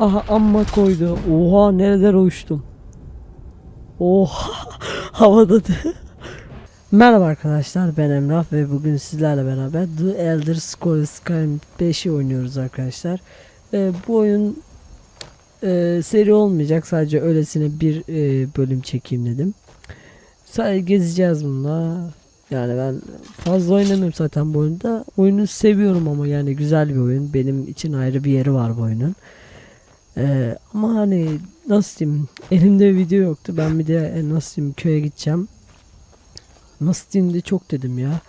Aha amma koydu. Oha nereler uçtum. Oha havada da. Merhaba arkadaşlar ben Emrah ve bugün sizlerle beraber The Elder Scrolls Skyrim 5'i oynuyoruz arkadaşlar. Ee, bu oyun e, seri olmayacak sadece öylesine bir e, bölüm çekeyim dedim. Sadece gezeceğiz bununla. Yani ben fazla oynamıyorum zaten bu oyunda. Oyunu seviyorum ama yani güzel bir oyun. Benim için ayrı bir yeri var bu oyunun. Ee, ama hani nasıl diyeyim elimde video yoktu ben bir de e, nasıl diyeyim köye gideceğim nasıl diyeyim de çok dedim ya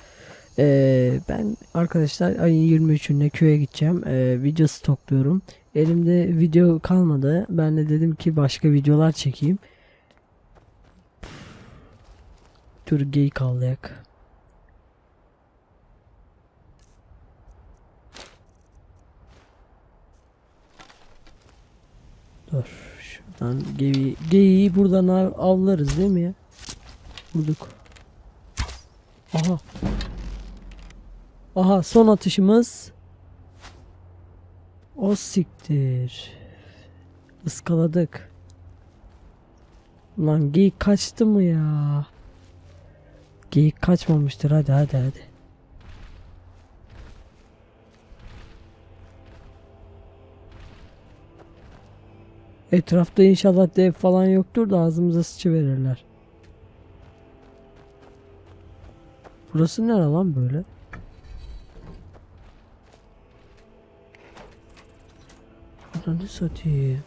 Ee, ben arkadaşlar ayın 23'ünde köye gideceğim ee, video stokluyorum elimde video kalmadı ben de dedim ki başka videolar çekeyim dur geyik avlayak Dur. Şuradan geyi, geyiği buradan av- avlarız değil mi ya? Bulduk. Aha. Aha son atışımız. O siktir. Iskaladık. Lan geyik kaçtı mı ya? Geyik kaçmamıştır hadi hadi hadi. Etrafta inşallah dev falan yoktur da ağzımıza sıçı verirler. Burası ne lan böyle? Ananı satayım.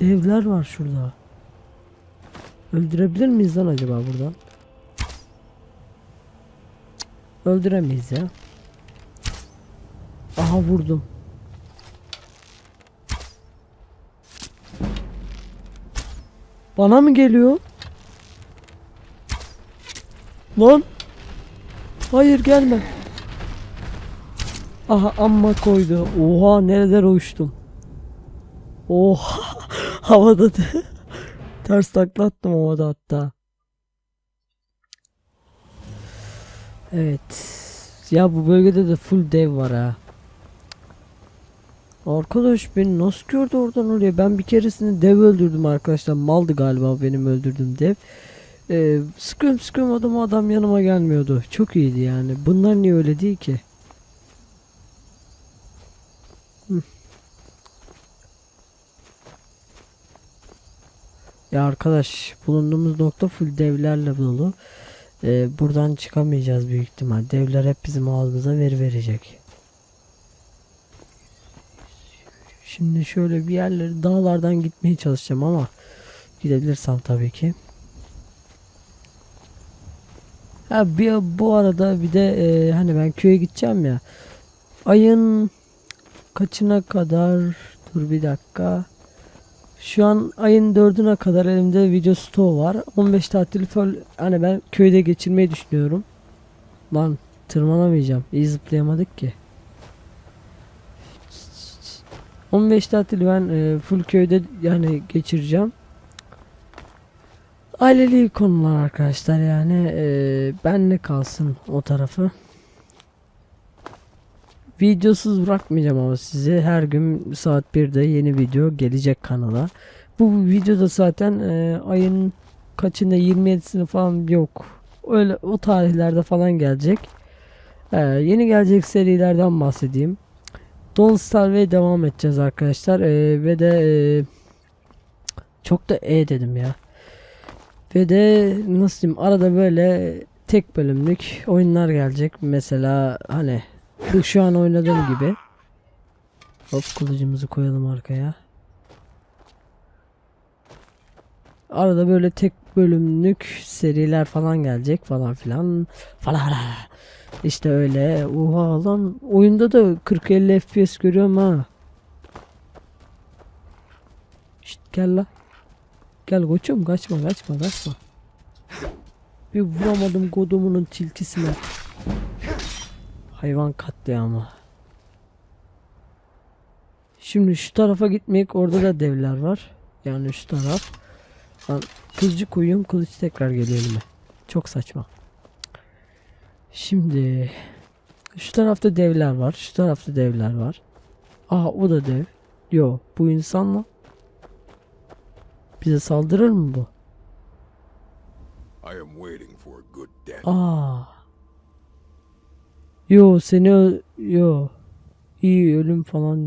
Devler var şurada. Öldürebilir miyiz lan acaba buradan? Öldüremeyiz ya. Aha vurdum. Bana mı geliyor? Lan. Hayır gelme. Aha amma koydu. Oha nereler uçtum. Oha havada da. Ters taklattım havada hatta. Evet. Ya bu bölgede de full dev var ha. Arkadaş beni nasıl gördü oradan oraya? Ben bir keresinde dev öldürdüm arkadaşlar. Maldı galiba benim öldürdüğüm dev. Ee, sıkıyorum sıkıyorum adamı adam yanıma gelmiyordu. Çok iyiydi yani. Bunlar niye öyle değil ki? Hı. Ya arkadaş bulunduğumuz nokta full devlerle dolu. Ee, buradan çıkamayacağız büyük ihtimal. Devler hep bizim ağzımıza veri verecek. Şimdi şöyle bir yerleri dağlardan gitmeye çalışacağım ama gidebilirsem tabii ki. Ha bir bu arada bir de e, hani ben köye gideceğim ya. Ayın kaçına kadar dur bir dakika. Şu an ayın dördüne kadar elimde video stoğu var. 15 tatil full hani ben köyde geçirmeyi düşünüyorum. Lan tırmanamayacağım. İyi zıplayamadık ki. 15 tatil ben e, full köyde yani geçireceğim. Aileli konular arkadaşlar yani e, benle kalsın o tarafı. Videosuz bırakmayacağım ama size her gün saat 1'de yeni video gelecek kanala. Bu videoda zaten e, ayın kaçında 27'sini falan yok. Öyle o tarihlerde falan gelecek. E, yeni gelecek serilerden bahsedeyim. Don't Starve'ye devam edeceğiz arkadaşlar. E, ve de e, çok da e dedim ya. Ve de nasıl diyeyim arada böyle tek bölümlük oyunlar gelecek. Mesela hani şu an oynadığım gibi. Hop kılıcımızı koyalım arkaya. Arada böyle tek bölümlük seriler falan gelecek falan filan. Falan. İşte öyle. Oha lan oyunda da 40-50 FPS görüyorum ha. Şşt gel la. Gel koçum kaçma kaçma kaçma. Bir vuramadım kodumunun tilkisine. Hayvan katliamı. Şimdi şu tarafa gitmeyek orada da devler var. Yani şu taraf. Lan kılıcı koyuyorum kılıç tekrar geliyor elime. Çok saçma. Şimdi şu tarafta devler var. Şu tarafta devler var. Aa o da dev. Yo bu insanla bize saldırır mı bu? I am waiting for a good death. Aa. Yo seni yo. İyi ölüm falan.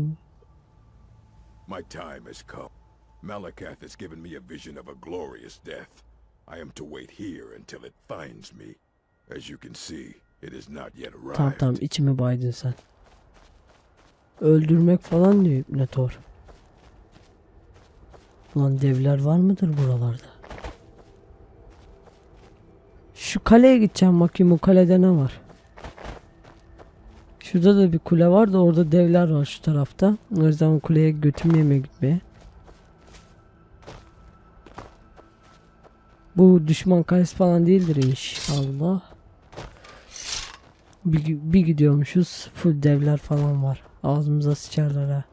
My time has come. Malakath has given me a vision of a glorious death. I am to wait here until it finds me. As you can see, it has not yet arrived. Tamam tamam içimi baydın sen. Öldürmek falan diyor İpnetor. Ulan devler var mıdır buralarda? Şu kaleye gideceğim bakayım o kalede ne var? Şurada da bir kule var da orada devler var şu tarafta. O yüzden kuleye götüm yeme gitmeye. Bu düşman kalesi falan değildir inşallah. Bir, bir gidiyormuşuz full devler falan var. Ağzımıza sıçarlar ha.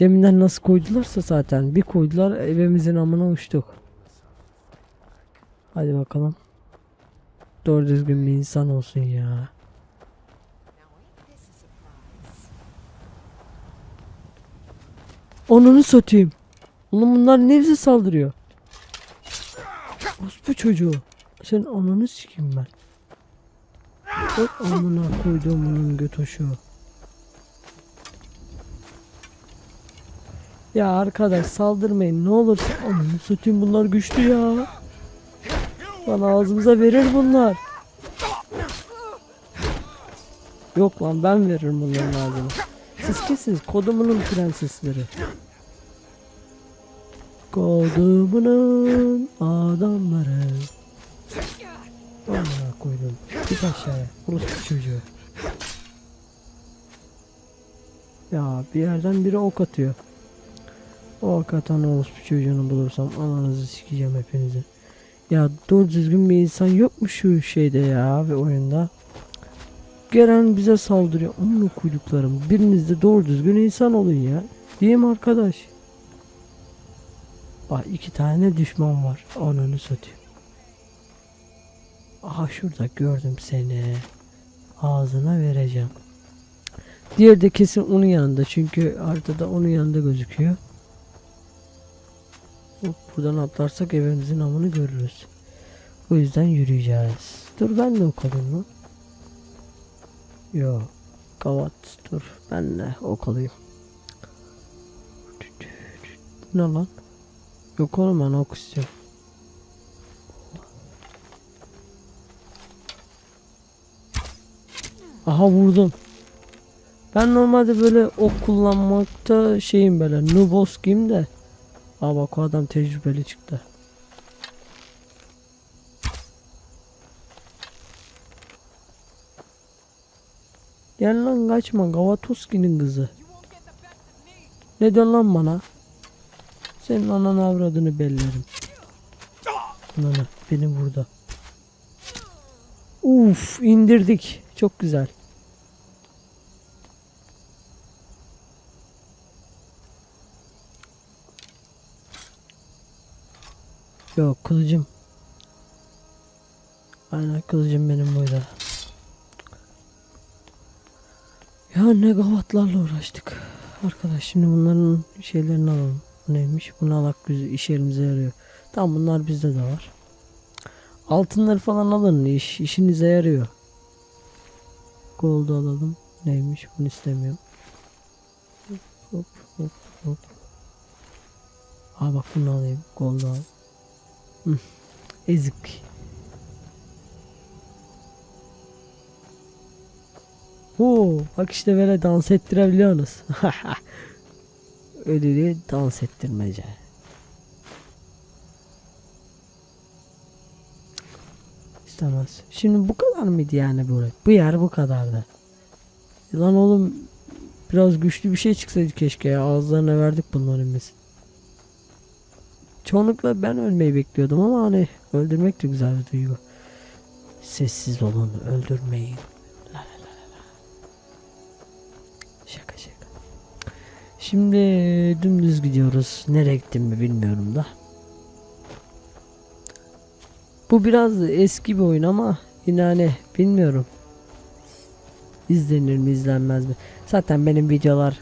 Deminden nasıl koydularsa zaten bir koydular evimizin amına uçtuk. Hadi bakalım. Doğru düzgün bir insan olsun ya. Onunu satayım. Oğlum bunlar ne bize saldırıyor? Ospu çocuğu. Sen ananı sikeyim ben. Hop amına koydum bunun götoşu. Ya arkadaş saldırmayın ne olursa ananı satayım bunlar güçlü ya. Lan ağzımıza verir bunlar. Yok lan ben veririm bunların ağzına. Siz kimsiniz? Kodumunun prensesleri. Kodumunun adamları. Amına koydum. Git aşağıya. Orospu çocuğu. Ya bir yerden biri ok atıyor. O ok atan orospu çocuğunu bulursam ananızı sikeceğim hepinizi. Ya doğru düzgün bir insan yok mu şu şeyde ya ve oyunda? Gelen bize saldırıyor. Amına koyduklarım. Biriniz de doğru düzgün insan olun ya. Mi arkadaş? Bak iki tane düşman var. Ananı satayım. Aha şurada gördüm seni. Ağzına vereceğim. Diğer de kesin onun yanında çünkü haritada onun yanında gözüküyor. Hop, buradan atlarsak evimizin amını görürüz. O yüzden yürüyeceğiz. Dur ben de okalayım lan. Yo. Kavat dur ben de okalayayım. Ne lan? Yok oğlum ben ok istiyorum. Aha vurdum. Ben normalde böyle ok kullanmakta şeyim böyle nubos kim de. Aa bak o adam tecrübeli çıktı. Gel lan kaçma Gavatoski'nin kızı. Ne diyorsun lan bana? Senin ananı avradını bellerim. Ananı benim burada. Uf indirdik. Çok güzel. Yok kılıcım. Aynen kılıcım benim burada. Ya ne gavatlarla uğraştık. Arkadaş şimdi bunların şeylerini alalım. Bu neymiş? Bunu alak güzel iş yerimize yarıyor. Tamam bunlar bizde de var. Altınları falan alın iş işinize yarıyor. Gold'u alalım. Neymiş? Bunu istemiyorum. Hop hop hop. Aa bak bunu alayım. Gold'u al. Ezik. Oo, bak işte böyle dans ettirebiliyorsunuz. Ödülü dans ettirmece. İstemez. Şimdi bu kadar mıydı yani bu? Bu yer bu kadardı. Lan oğlum biraz güçlü bir şey çıksaydı keşke ya. Ağızlarına verdik bunların biz. Çoğunlukla ben ölmeyi bekliyordum ama hani öldürmek de güzel bir duygu. Sessiz olun, öldürmeyin. Şimdi dümdüz gidiyoruz. Nereye gittiğimi bilmiyorum da. Bu biraz eski bir oyun ama yine hani bilmiyorum. İzlenir mi izlenmez mi? Zaten benim videolar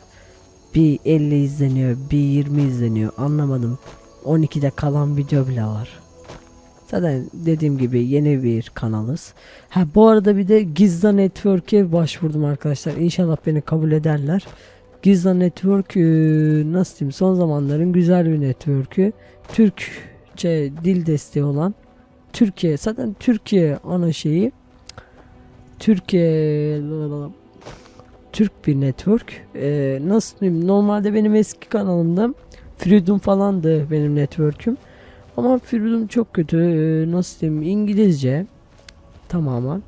bir 50 izleniyor, bir 20 izleniyor. Anlamadım. 12'de kalan video bile var. Zaten dediğim gibi yeni bir kanalız. Ha bu arada bir de Gizla Network'e başvurdum arkadaşlar. İnşallah beni kabul ederler. Gizla Network eee, nasıl diyeyim son zamanların güzel bir network'ü. Türkçe dil desteği olan Türkiye zaten Türkiye ana şeyi Türkiye Türk bir network. Eee, nasıl diyeyim normalde benim eski kanalımda Freedom falandı benim network'üm. Ama Freedom çok kötü. Eee, nasıl diyeyim İngilizce tamamen.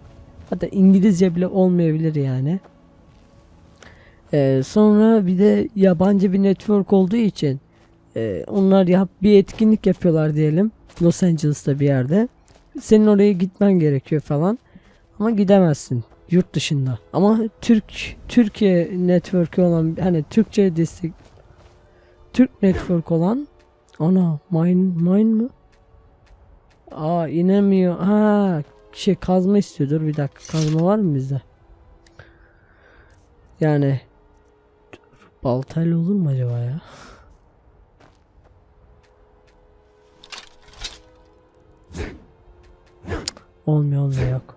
Hatta İngilizce bile olmayabilir yani. Ee, sonra bir de yabancı bir network olduğu için e, onlar yap bir etkinlik yapıyorlar diyelim Los Angeles'ta bir yerde. Senin oraya gitmen gerekiyor falan. Ama gidemezsin yurt dışında. Ama Türk Türkiye network'ü olan hani Türkçe destek Türk network olan ana mine mine mı? Aa inemiyor. Ha şey kazma istiyor. Dur bir dakika. Kazma var mı bizde? Yani baltayla olur mu acaba ya? Olmuyor olmuyor yok.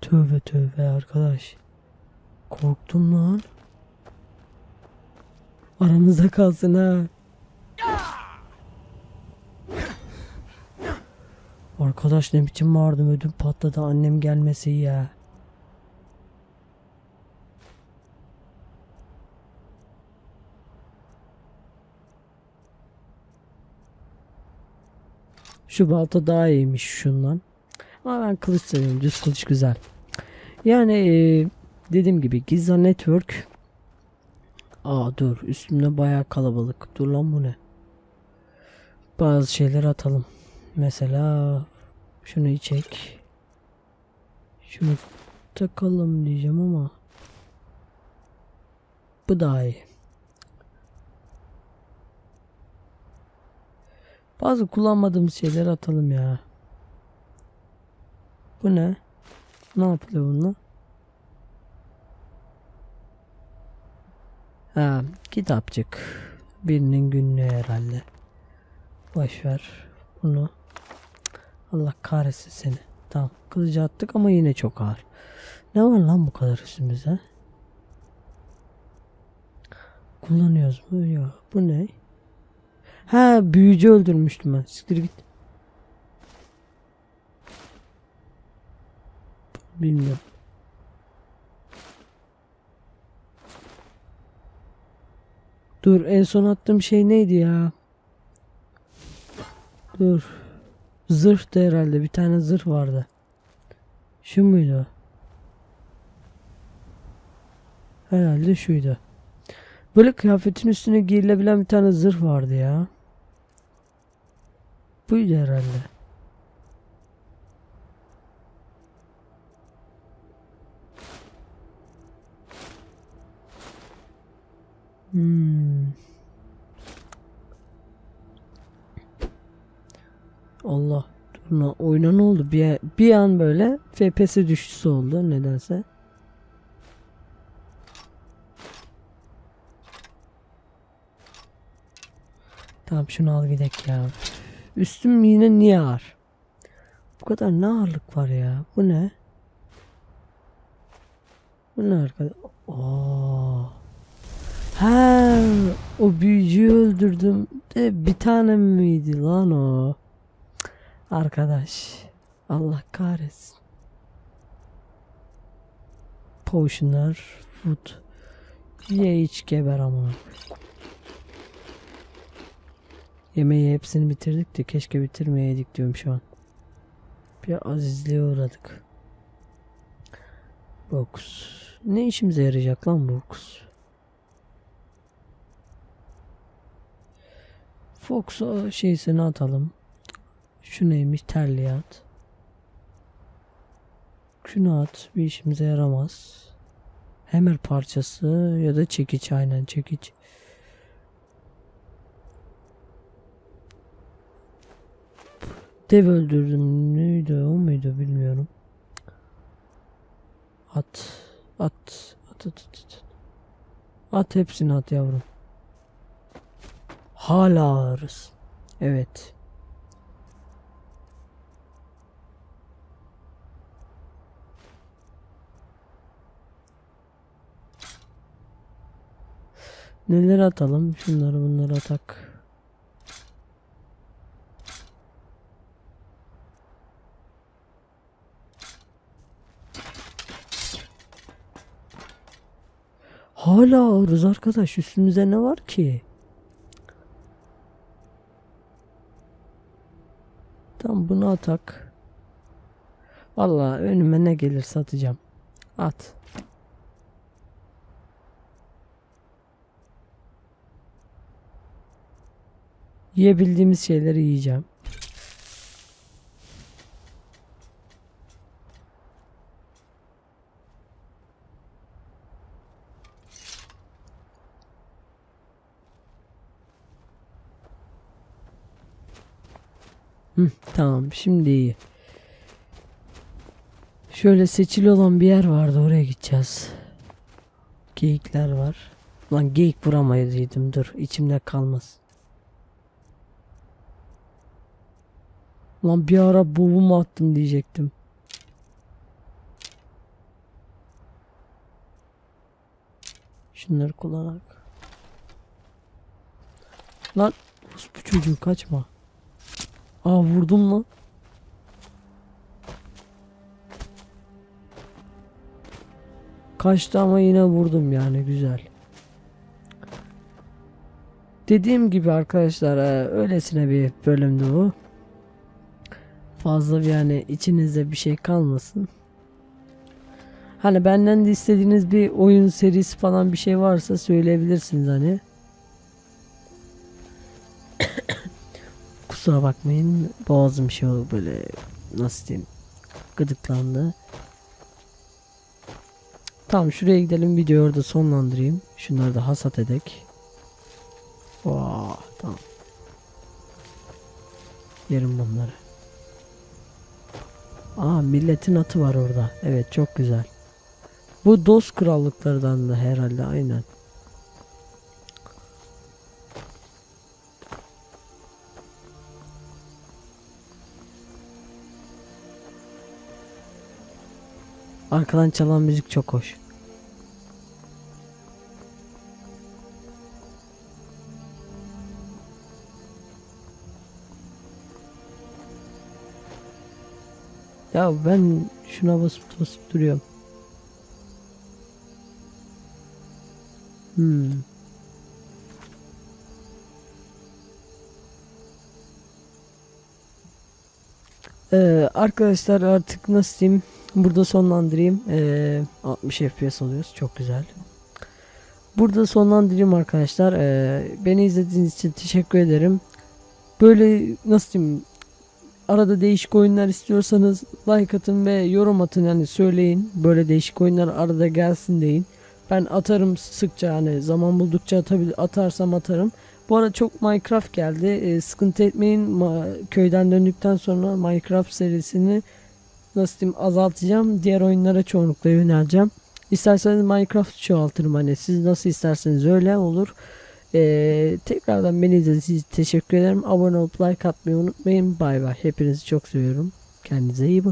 tövbe tövbe arkadaş. Korktum lan. Aramızda kalsın ha. Arkadaş ne biçim bağırdım ödüm patladı annem gelmesi ya. Şu balta daha iyiymiş şundan. Ama ben kılıç seviyorum. Düz kılıç güzel. Yani eee, dediğim gibi Giza Network. Aa dur üstümde bayağı kalabalık. Dur lan bu ne? Bazı şeyler atalım. Mesela şunu çek. Şunu takalım diyeceğim ama bu daha iyi. Bazı kullanmadığımız şeyleri atalım ya. Bu ne? Ne yapılıyor bununla? Ha, kitapçık. Birinin günlüğü herhalde. Boş ver bunu. Allah kahretsin seni. Tamam kılıcı attık ama yine çok ağır. Ne var lan bu kadar üstümüze? Kullanıyoruz mu? Yok. Bu ne? Ha büyücü öldürmüştüm ben. Siktir git. Bilmiyorum. Dur en son attığım şey neydi ya? Dur. Zırhtı herhalde. Bir tane zırh vardı. Şu muydu? Herhalde şuydu. Böyle kıyafetin üstüne giyilebilen bir tane zırh vardı ya. Buydu herhalde. Hmm. Allah. Dur oyuna ne oldu? Bir, bir an böyle FPS düşüşü oldu nedense. Tamam şunu al gidelim ya. Üstüm yine niye ağır? Bu kadar ne ağırlık var ya? Bu ne? Bu ne arkadaş? Oo. Ha, o büyücüyü öldürdüm de bir tane miydi lan o? Arkadaş. Allah kahretsin. Potionlar, food. Ye iç geber ama. Yemeği hepsini bitirdik de keşke bitirmeyeydik diyorum şu an. Bir azizliğe uğradık. Box. Ne işimize yarayacak lan box? Fox'a şeysini atalım. Şu neymiş terliğe at. Şunu at bir işimize yaramaz. Hemer parçası ya da çekiç aynen çekiç. Dev öldürdüm neydi o muydu bilmiyorum. At at at at at at. At hepsini at yavrum. Hala ağırız. Evet. Neler atalım? Şunları bunları atak. Hala ağırız arkadaş. Üstümüze ne var ki? Tam bunu atak. Vallahi önüme ne gelir satacağım. At. Yiyebildiğimiz şeyleri yiyeceğim. Hı, tamam şimdi iyi. Şöyle seçili olan bir yer vardı oraya gideceğiz. Geyikler var. Lan geyik vuramayızıydım dur içimde kalmaz. Lan bir ara bovumu attım diyecektim. Şunları kullanarak. Lan bu çocuğu kaçma. Aa vurdum lan. Kaçtı ama yine vurdum yani güzel. Dediğim gibi arkadaşlar e, öylesine bir bölümdü bu. Fazla yani içinizde bir şey kalmasın. Hani benden de istediğiniz bir oyun serisi falan bir şey varsa söyleyebilirsiniz hani. Kusura bakmayın boğazım şey oldu böyle nasıl diyeyim gıdıklandı. Tamam şuraya gidelim videoyu orada sonlandırayım. Şunları da hasat edek. Oo, tamam. Yerim bunları. Aa milletin atı var orada. Evet çok güzel. Bu Dost krallıklardan da herhalde aynen. Arkadan çalan müzik çok hoş. Ya ben şuna basıp basıp duruyorum. Hmm. Ee, arkadaşlar artık nasıl diyeyim burada sonlandırayım. Ee, 60 FPS alıyoruz çok güzel. Burada sonlandırayım arkadaşlar. Ee, beni izlediğiniz için teşekkür ederim. Böyle nasıl diyeyim arada değişik oyunlar istiyorsanız like atın ve yorum atın yani söyleyin. Böyle değişik oyunlar arada gelsin deyin. Ben atarım sıkça hani zaman buldukça atabil atarsam atarım. Bu arada çok Minecraft geldi. Ee, sıkıntı etmeyin. Köyden döndükten sonra Minecraft serisini nasıl diyeyim azaltacağım. Diğer oyunlara çoğunlukla yöneleceğim. İsterseniz Minecraft çoğaltırım hani siz nasıl isterseniz öyle olur. Ee, tekrardan beni izlediğiniz için teşekkür ederim. Abone olup like atmayı unutmayın. Bay bay. Hepinizi çok seviyorum. Kendinize iyi bakın.